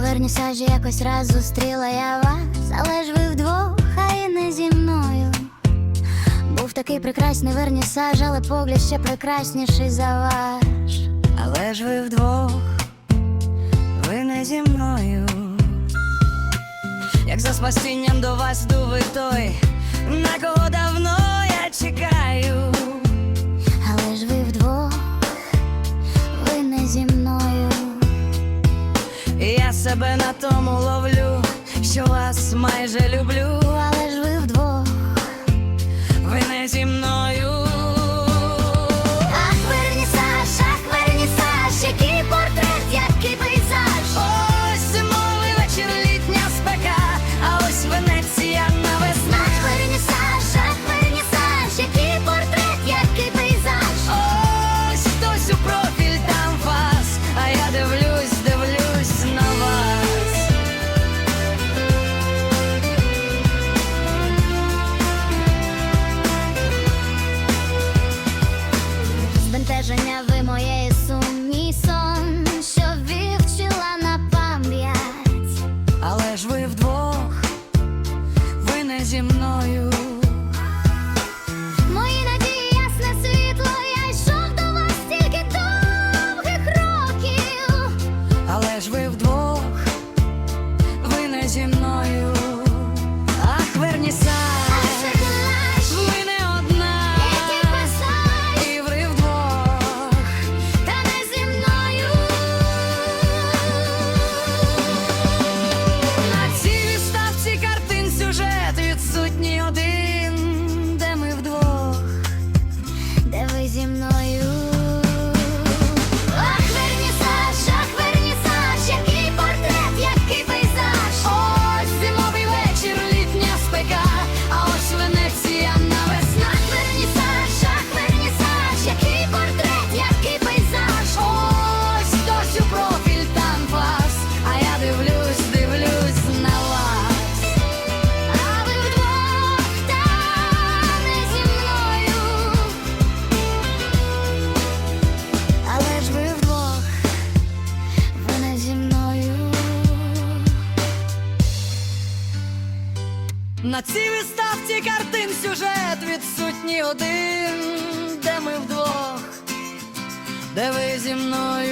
Вернісажі якось раз зустріла я вас, але ж ви вдвох, а і не зі мною. Був такий прекрасний вернісаж, але погляд ще прекрасніший за ваш. Але ж ви вдвох, ви не зі мною, як за спасінням до вас дуви той, на кого давно я чекаю. себе на тому ловлю, що вас майже люблю. Ці виставці картин сюжет відсутній один, де ми вдвох, де ви зі мною.